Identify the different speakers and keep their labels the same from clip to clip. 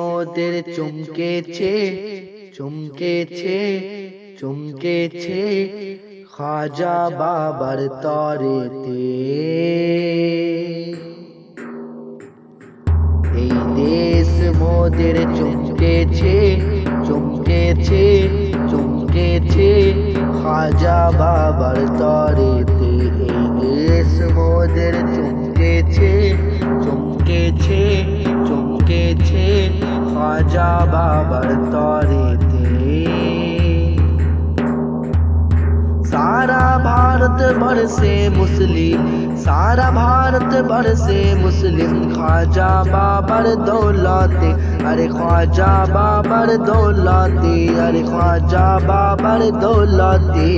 Speaker 1: মোদের চমকেছে চমকেছে চমকেছে খাজা বাবার তরেতে। এই দেশ মোদের চমকেছে চমকেছে চমকেছে খাজা বাবার তরেতে। এই দেশ মোদের যা বাবার তরেতে। সারা ভারত বরসে মুসলিম, সারা ভারত বরসে মুসলিম। খাজা বাবার দৌলতে, আরে খাজা বাবার দৌলতে, আরে খাজা বাবার দৌলতে।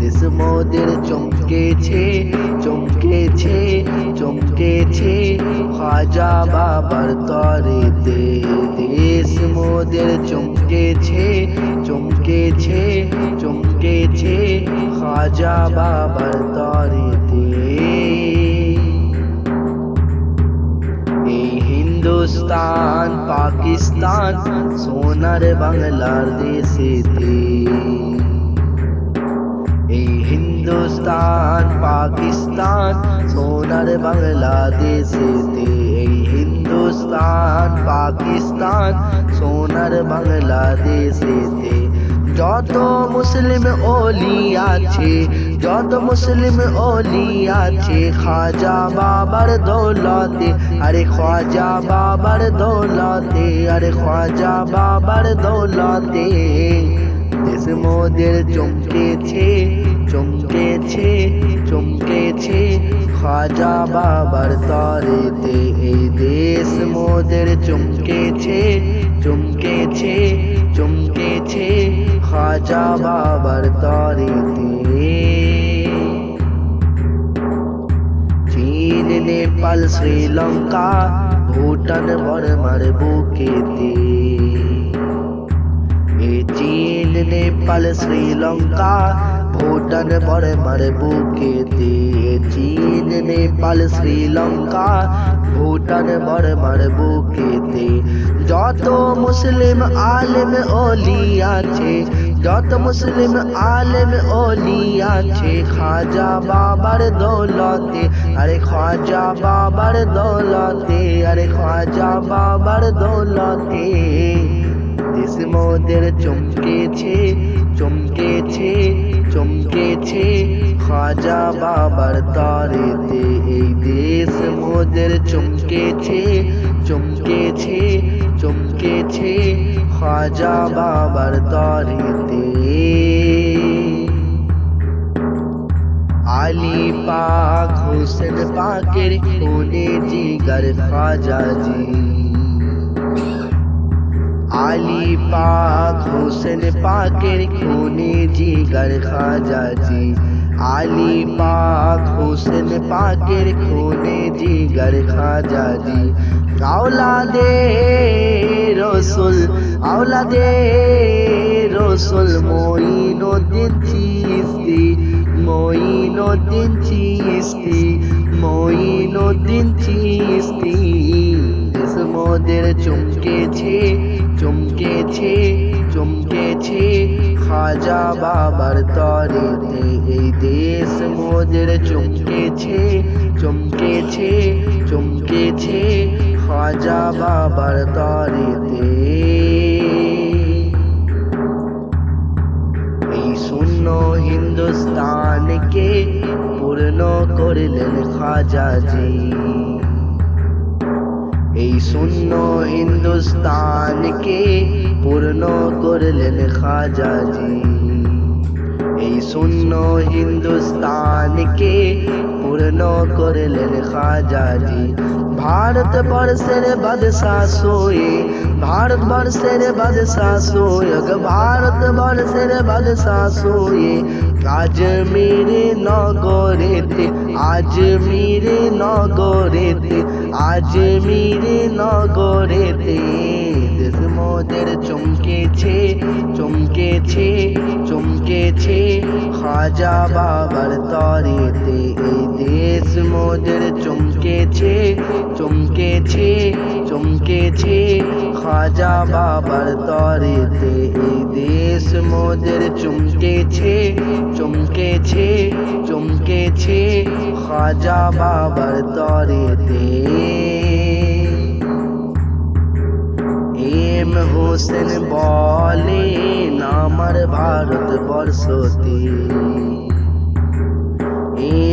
Speaker 1: দেশ মোদের চমকেছে চমকেছে চমকেছে খাজা বাবার তরেতে। মোদের চমকেছে চমকেছে চমকেছে খাজা বাবার তরিতে। এই হিন্দুস্তান পাকিস্তান সোনার বাংলার দেশেতে। বাংলাদেশেতে এই হিন্দুস্তান, পাকিস্তান, সোনার বাংলাদেশেতে যত মুসলিম ওলি আছে, যত মুসলিম ওলি আছে, খাজা বাবার দৌলতে, আরে খাজা বাবার দৌলতে, আরে খাজা বাবার দৌলতে। দেশ মোদের চমকেছে চমকেছে চমকেছে খাজা বাবার তরেতে এই দেশ মোদের চমকেছে চমকেছে চমকেছে খাজা বাবার তরেতে। চীন, নেপাল, শ্রীলঙ্কা, ভুটান, বর্মার বুকেতে। চীন, নেপাল, শ্রীলঙ্কা, ভুটান, বর্মার বুকেতে। নেপাল শ্রীলঙ্কা, ভুটান বর্মার বুকেতে। যত মুসলিম আলেম অলি আছে, যত মুসলিম আলেম অলি আছে, খাজা বাবার দৌলতে, আরে খাজা বাবার দৌলতে, আরে খাজা বাবার দৌলতে। দেশ চমকেছে চমকেছে চমকেছে। খাজা বাবার তারেতে এই দেশ মোদের চমকেছে চমকেছে চমকেছে খাজা বাবার তারেতে আলী পাক হোসেন পাকের খুনে জিগার খাজা জি আলী পাক হোসেন পাকের খুনে জিগার খাজা জি আলী পাক হোসেন পাকের খুনে জিগার খাজা জি আওলাদে রসুল আওলাদে রসুল মঈনুদ্দিন চিস্তি মঈনুদ্দিন চিস্তি মঈনুদ্দিন চিস্তি। দেশ মোদের চমকেছে চমকেছে চমকেছে। খাজা বাবার তরেতে এই দেশ মোদের চমকেছে চমকেছে চমকেছে খাজা বাবার তরেতে। এই শূন্য হিন্দুস্তানকে পূর্ণ করলেন খাজাজি এই শূন্য হিন্দুস্তানকে পূর্ণ করলেন খাজাজি। এই শূন্য হিন্দুস্তানকে পূর্ণ করলেন খাজাজি। ভারত বর্ষের বাদশাহ সোয়ে, ভারত বর্ষের বাদশাহ সোয়ে ভারত বর্ষের বাদশাহ সোয়ে, আজমির নগরেতে আজমির নগরেতে আজমির নগরেতে দেশ মোদের চমকেছে চমকেছে চমকেছে। খাজা বাবার তরেতে এই দেশ মোদের চমকেছে চমকেছে চমকেছে। খাজা বাবার তরেতে এই দেশ মোদের চমকেছে চমকেছে চমকেছে। খাজা বাবার তরেতে হোসেন বলেন আমার ভারতবর্ষতে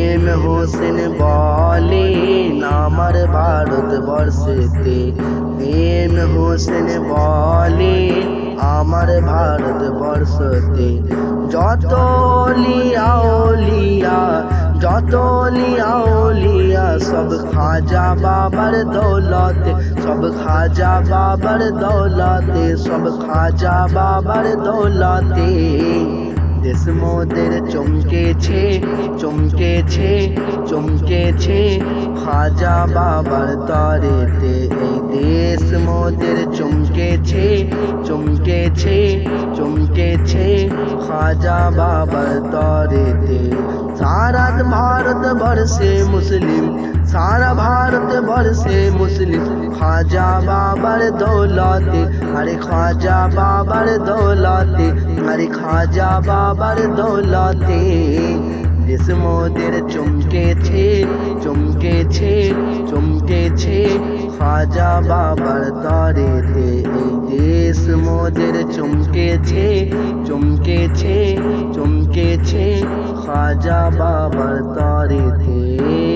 Speaker 1: এম হোসেন বলেন আমার ভারতবর্ষেতে এম হোসেন বলে, আমার ভারতবর্ষতে যত লিয়া যত লিয়া, সব খাজা বাবার দৌলতে। সব খাজা বাবার দৌলতে, সব খাজা বাবার দৌলতে। দেশ মোদের চমকেছে চমকেছে চমকেছে খাজা বাবার তরেতে। এই দেশ মোদের চমকেছে চমকেছে চমকেছে খাজা বাবার তরেতে। সারা ভারত বর্ষে মুসলিম সারা ভারত বর্ষে মুসলিম খাজা বাবার দৌলতে, আরে খাজা বাবার দৌলতে, আরে খাজা বাবার দৌলতে। দেশ মোদের চমকেছে চমকেছে চমকেছে খাজা বাবার তরেতে এই দেশ মোদের চমকেছে চমকেছে চমকেছে খাজা বাবার তরেতে